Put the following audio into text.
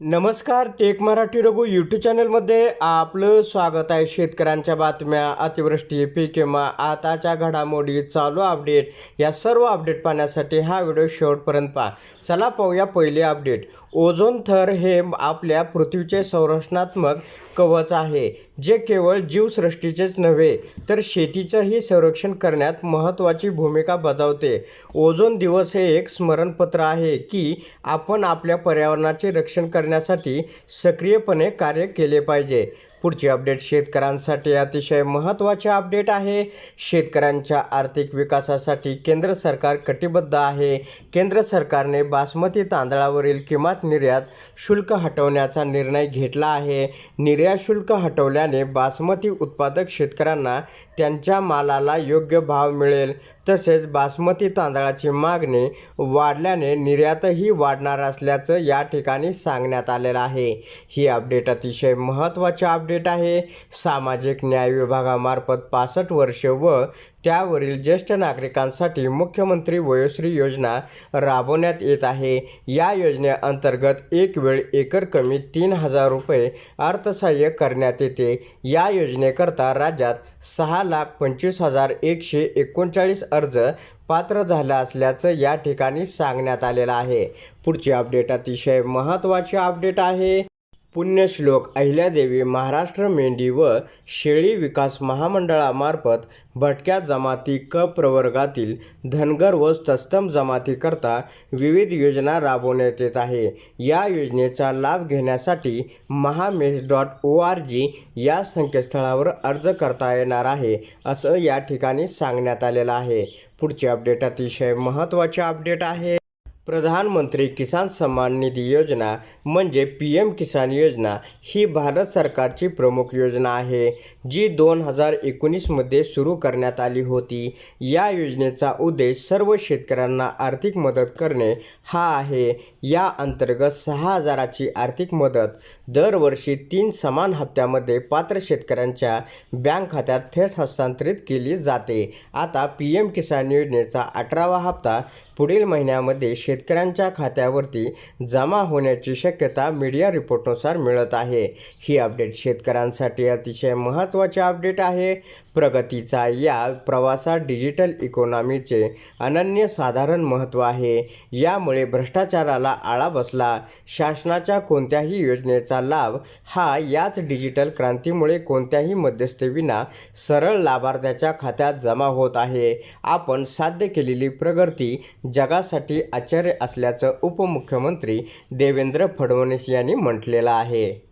नमस्कार take Marathi Raghu YouTube चॅनलमध्ये आपलं स्वागत आहे. शेतकऱ्यांच्या बातम्या अतिवृष्टी पीक विमा आताच्या घडामोडी चालू अपडेट या सर्व अपडेट पाहण्यासाठी हा व्हिडिओ शेवटपर्यंत पहा. चला पाहूया पहिले अपडेट ओझोन थर हे आपल्या पृथ्वीचे संरक्षणात्मक कवच आहे जे केवळ जीवसृष्टीचेच नव्हे तर शेतीचंही संरक्षण करण्यात महत्त्वाची भूमिका बजावते. ओझोन दिवस हे एक स्मरणपत्र आहे की आपण आपल्या पर्यावरणाचे रक्षण कर करण्यासाठी सक्रियपणे कार्य केले पाहिजे. पुढचे अपडेट शेतकऱ्यांसाठी अतिशय महत्त्वाचे अपडेट आहे. शेतकऱ्यांच्या आर्थिक विकासासाठी केंद्र सरकार कटिबद्ध आहे. केंद्र सरकारने बासमती तांदळावरील किमान निर्यात शुल्क हटवण्याचा निर्णय घेतला आहे. निर्यात शुल्क हटवल्याने बासमती उत्पादक शेतकऱ्यांना त्यांच्या मालाला योग्य भाव मिळेल. तसेच बासमती तांदळाची मागणी वाढल्याने निर्यातही वाढणार असल्याचं या ठिकाणी सांगण्यात आलेलं आहे. ही अपडेट अतिशय महत्त्वाचे अपडेट आहे. सामाजिक न्याय विभागामार्फत पासष्ट वर्षे व त्यावरील ज्येष्ठ नागरिकांसाठी मुख्यमंत्री वयोश्री योजना राबवण्यात येत आहे. या योजनेअंतर्गत एक वेळ एकर कमी तीन हजार रुपये अर्थसहाय्य करण्यात येते. या योजनेकरता राज्यात सहा लाख पंचवीस हजार एकशे एकोणचाळीस अर्ज पात्र झाला असल्याचं या ठिकाणी सांगण्यात आलेलं आहे. पुढची अपडेट अतिशय महत्त्वाची अपडेट आहे. पुण्यश्लोक अहिल्यादेवी महाराष्ट्र मेंढी व शेळी विकास महामंडळामार्फत भटक्या जमाती क प्रवर्गातील धनगर व तस्तम जमातीकरता विविध योजना राबवण्यात येत आहे. या योजनेचा लाभ घेण्यासाठी महामेष डॉट ओ आर जी या संकेतस्थळावर अर्ज करता येणार आहे असं या ठिकाणी सांगण्यात आलेलं आहे. पुढचे अपडेट अतिशय महत्त्वाचे अपडेट आहे. प्रधानमंत्री किसान सन्मान निधी योजना म्हणजे पी एम किसान योजना ही भारत सरकारची प्रमुख योजना आहे जी दोन हजार एकोणीसमध्ये सुरू करण्यात आली होती. या योजनेचा उद्देश सर्व शेतकऱ्यांना आर्थिक मदत करणे हा आहे. या अंतर्गत सहा हजाराची आर्थिक मदत दरवर्षी तीन समान हप्त्यामध्ये पात्र शेतकऱ्यांच्या बँक खात्यात थेट हस्तांतरित केली जाते. आता पी एम किसान योजनेचा अठरावा हप्ता पुढील महिन्यामध्ये शेतकऱ्यांच्या खात्यावरती जमा होण्याची शक्यता मीडिया रिपोर्टनुसार मिळत आहे. ही अपडेट शेतकऱ्यांसाठी अतिशय महत्त्वाचे अपडेट आहे. प्रगतीचा या प्रवासात डिजिटल इकॉनॉमीचे अनन्यसाधारण महत्त्व आहे. यामुळे भ्रष्टाचाराला आळा बसला. शासनाच्या कोणत्याही योजनेचा लाभ हा याच डिजिटल क्रांतीमुळे कोणत्याही मध्यस्थीविना सरळ लाभार्थ्याच्या खात्यात जमा होत आहे. आपण साध्य केलेली प्रगती जगासाठी आश्चर्य असल्याचं उपमुख्यमंत्री देवेंद्र फडणवीस यांनी म्हटलेलं आहे.